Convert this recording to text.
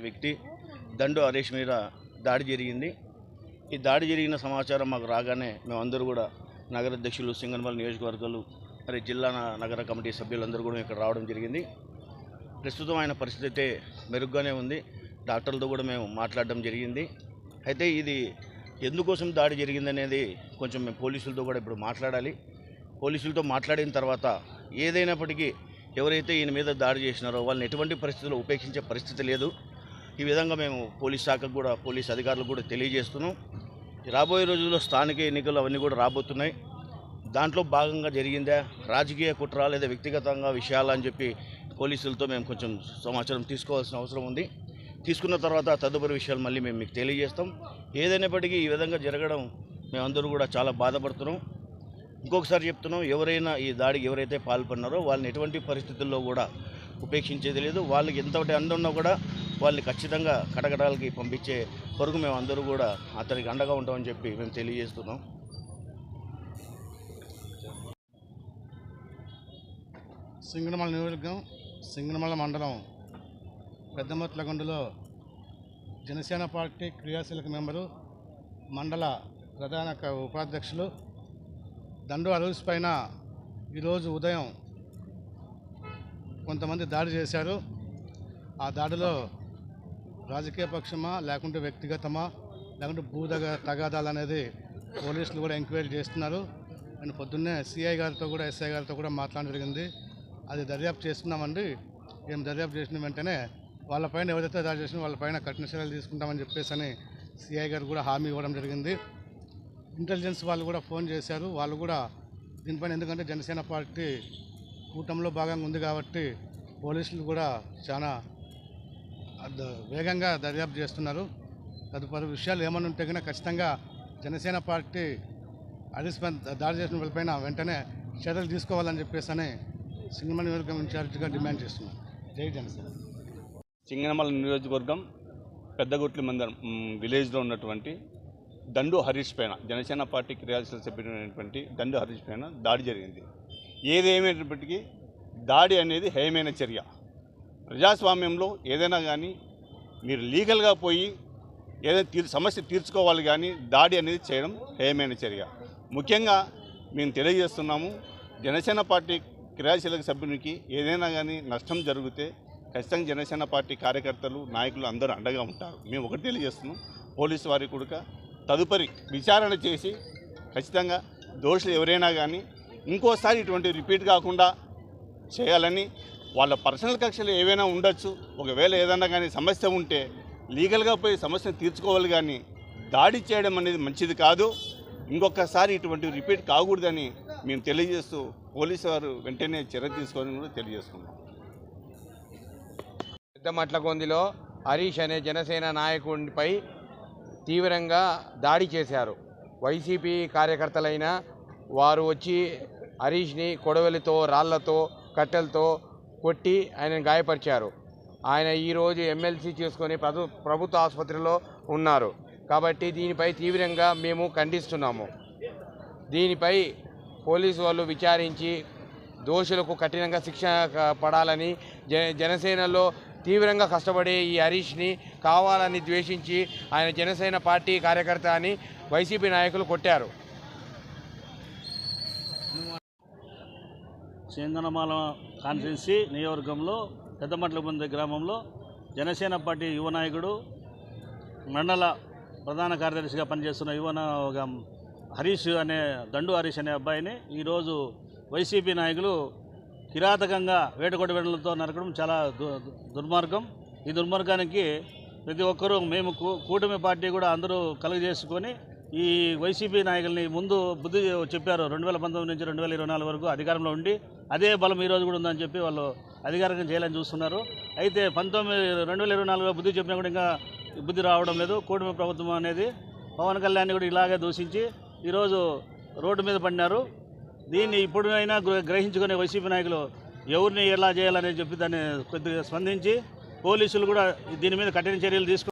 వ్యక్తి దండు హరీష్ మీద దాడి జరిగింది. ఈ దాడి జరిగిన సమాచారం మాకు రాగానే మేమందరూ కూడా నగర అధ్యక్షులు సింగన్మల్ నియోజకవర్గాలు మరి జిల్లా నగర కమిటీ సభ్యులందరూ కూడా ఇక్కడ రావడం జరిగింది. ప్రస్తుతం ఆయన పరిస్థితి అయితే మెరుగ్గానే ఉంది. డాక్టర్లతో కూడా మేము మాట్లాడడం జరిగింది. అయితే ఇది ఎందుకోసం దాడి జరిగిందనేది కొంచెం మేము పోలీసులతో కూడా ఇప్పుడు మాట్లాడాలి. పోలీసులతో మాట్లాడిన తర్వాత ఏదైనప్పటికీ ఎవరైతే ఈయన మీద దాడి చేసినారో వాళ్ళని ఎటువంటి పరిస్థితుల్లో ఉపేక్షించే పరిస్థితి లేదు. ఈ విధంగా మేము పోలీస్ శాఖకు కూడా పోలీస్ అధికారులకు కూడా తెలియజేస్తున్నాం. రాబోయే రోజుల్లో స్థానిక ఎన్నికలు అవన్నీ కూడా రాబోతున్నాయి. దాంట్లో భాగంగా జరిగిందా రాజకీయ కుట్ర లేదా వ్యక్తిగతంగా విషయాలు అని చెప్పి పోలీసులతో మేము కొంచెం సమాచారం తీసుకోవాల్సిన అవసరం ఉంది. తీసుకున్న తర్వాత తదుపరి విషయాలు మళ్ళీ మేము మీకు తెలియజేస్తాం. ఏదైనప్పటికీ ఈ విధంగా జరగడం మేమందరూ కూడా చాలా బాధపడుతున్నాం. ఇంకొకసారి చెప్తున్నాం ఎవరైనా ఈ దాడికి ఎవరైతే పాల్పడినారో వాళ్ళని ఎటువంటి పరిస్థితుల్లో కూడా ఉపేక్షించేది లేదు. వాళ్ళకి ఎంతటి అందున్నా కూడా వాళ్ళని ఖచ్చితంగా కటకటాలకి పంపించే కొరకు మేము అందరూ కూడా అతనికి అండగా ఉంటామని చెప్పి మేము తెలియజేస్తున్నాం. సింగనమల నియోజకవర్గం సింగనమల మండలం పెద్దమొట్లగొండలో జనసేన పార్టీ క్రియాశీలక మెంబరు మండల ప్రధాన ఉపాధ్యక్షులు దండు అరూస్ పైన ఈరోజు ఉదయం కొంతమంది దాడి చేశారు. ఆ దాడిలో రాజకీయ పక్షమా లేకుంటే వ్యక్తిగతమా లేకుంటే భూదగ తగాదాలు అనేది పోలీసులు కూడా ఎంక్వైరీ చేస్తున్నారు. అండ్ పొద్దున్నే సిఐ గారితో కూడా ఎస్ఐ గారితో కూడా మాట్లాడడం జరిగింది. అది దర్యాప్తు చేస్తున్నామండి. ఏం దర్యాప్తు చేసిన వెంటనే వాళ్ళపైన ఎవరైతే దాడి చేసినా వాళ్ళపైన కఠిన చర్యలు తీసుకుంటామని చెప్పేసి అని సిఐ గారు కూడా హామీ ఇవ్వడం జరిగింది. ఇంటెలిజెన్స్ వాళ్ళు కూడా ఫోన్ చేశారు. వాళ్ళు కూడా దీనిపైన ఎందుకంటే జనసేన పార్టీ కూటమిలో భాగంగా ఉంది కాబట్టి పోలీసులు కూడా చాలా వేగంగా దర్యాప్తు చేస్తున్నారు. తదుపరి విషయాలు ఏమైనా ఉంటే కనుక ఖచ్చితంగా జనసేన పార్టీ అడిస్మెంట్ దాడి చేసిన వాళ్ళపైన వెంటనే చర్యలు తీసుకోవాలని చెప్పేసి అని సింగమణి నియోజకవర్గం ఇన్ఛార్జిగా డిమాండ్ చేస్తున్నాం. జై జనసేన. సింగనమల నియోజకవర్గం పెద్దగొట్లి మందరం విలేజ్లో ఉన్నటువంటి దండు హరీష్ పైన జనసేన పార్టీ క్రియాశీల సభ్యుడైనటువంటి దండు హరీష్ పైన దాడి జరిగింది. ఏదేమైనప్పటికీ దాడి అనేది హేయమైన చర్య. ప్రజాస్వామ్యంలో ఏదైనా కానీ మీరు లీగల్గా పోయి ఏదైనా తీర్ సమస్య తీర్చుకోవాలి కానీ దాడి అనేది చేయడం హేయమైన చర్య. ముఖ్యంగా మేము తెలియజేస్తున్నాము జనసేన పార్టీ క్రియాశీలక సభ్యునికి ఏదైనా కానీ నష్టం జరిగితే ఖచ్చితంగా జనసేన పార్టీ కార్యకర్తలు నాయకులు అందరూ అండగా ఉంటారు. మేము ఒకటి తెలియజేస్తున్నాం పోలీసు వారి కూడా తదుపరి విచారణ చేసి ఖచ్చితంగా దోషులు ఎవరైనా కానీ ఇంకోసారి ఇటువంటి రిపీట్ కాకుండా చేయాలని వాళ్ళ పర్సనల్ కక్షలు ఏవైనా ఉండొచ్చు. ఒకవేళ ఏదన్నా కానీ సమస్య ఉంటే లీగల్గా పోయి సమస్యను తీర్చుకోవాలి కానీ దాడి చేయడం అనేది మంచిది కాదు. ఇంకొకసారి ఇటువంటి రిపీట్ కాకూడదని మేము తెలియజేస్తూ పోలీసు వారు వెంటనే చర్య తీసుకోవాలని కూడా తెలియజేస్తున్నాం. పెద్దమట్లగొందిలో హరీష్ అనే జనసేన నాయకుడిపై తీవ్రంగా దాడి చేశారు. వైసీపీ కార్యకర్తలైన వారు వచ్చి హరీష్ని కొడవలితో రాళ్ళతో కట్టెలతో కొట్టి ఆయనను గాయపరిచారు. ఆయన ఈరోజు ఎమ్మెల్సీ చేసుకొని ప్రభు ప్రభుత్వ ఆసుపత్రిలో ఉన్నారు. కాబట్టి దీనిపై తీవ్రంగా మేము ఖండిస్తున్నాము. దీనిపై పోలీసు వాళ్ళు విచారించి దోషులకు కఠినంగా శిక్ష పడాలని జన జనసేనలో తీవ్రంగా కష్టపడే ఈ హరీష్ని కావాలని ద్వేషించి ఆయన జనసేన పార్టీ కార్యకర్త అని వైసీపీ నాయకులు కొట్టారు. సింగనమాల కాన్స్టిట్యున్సీ నియోజకవర్గంలో పెద్దమట్లబంది గ్రామంలో జనసేన పార్టీ యువ నాయకుడు మండల ప్రధాన కార్యదర్శిగా పనిచేస్తున్న యువ ఒక హరీష్ అనే దండు హరీష్ అనే అబ్బాయిని ఈరోజు వైసీపీ నాయకులు కిరాతకంగా వేటకొడి వెడలతో నరకడం చాలా దు- దుర్మార్గం. ఈ దుర్మార్గానికి ప్రతి ఒక్కరూ మేము కూటమి పార్టీ కూడా అందరూ కలుగజేసుకొని ఈ వైసీపీ నాయకుల్ని ముందు బుద్ధి చెప్పారు రెండు వేల పంతొమ్మిది నుంచి రెండు వేల ఇరవై నాలుగు వరకు అధికారంలో ఉండి అదే బలం ఈ రోజు కూడా ఉందని చెప్పి వాళ్ళు అధికారికం చేయాలని చూస్తున్నారు. అయితే పంతొమ్మిది రెండు వేల ఇరవై నాలుగులో బుద్ధి చెప్పినా కూడా ఇంకా బుద్ధి రావడం లేదు. కూటమి ప్రభుత్వం అనేది పవన్ కళ్యాణ్ కూడా ఇలాగే దూషించి ఈరోజు రోడ్డు మీద పడినారు. దీన్ని ఇప్పుడైనా గ్రహించుకునే వైసీపీ నాయకులు ఎవరిని ఎలా చేయాలని చెప్పి దాన్ని కొద్దిగా స్పందించి పోలీసులు కూడా దీని మీద కఠిన చర్యలు తీసుకు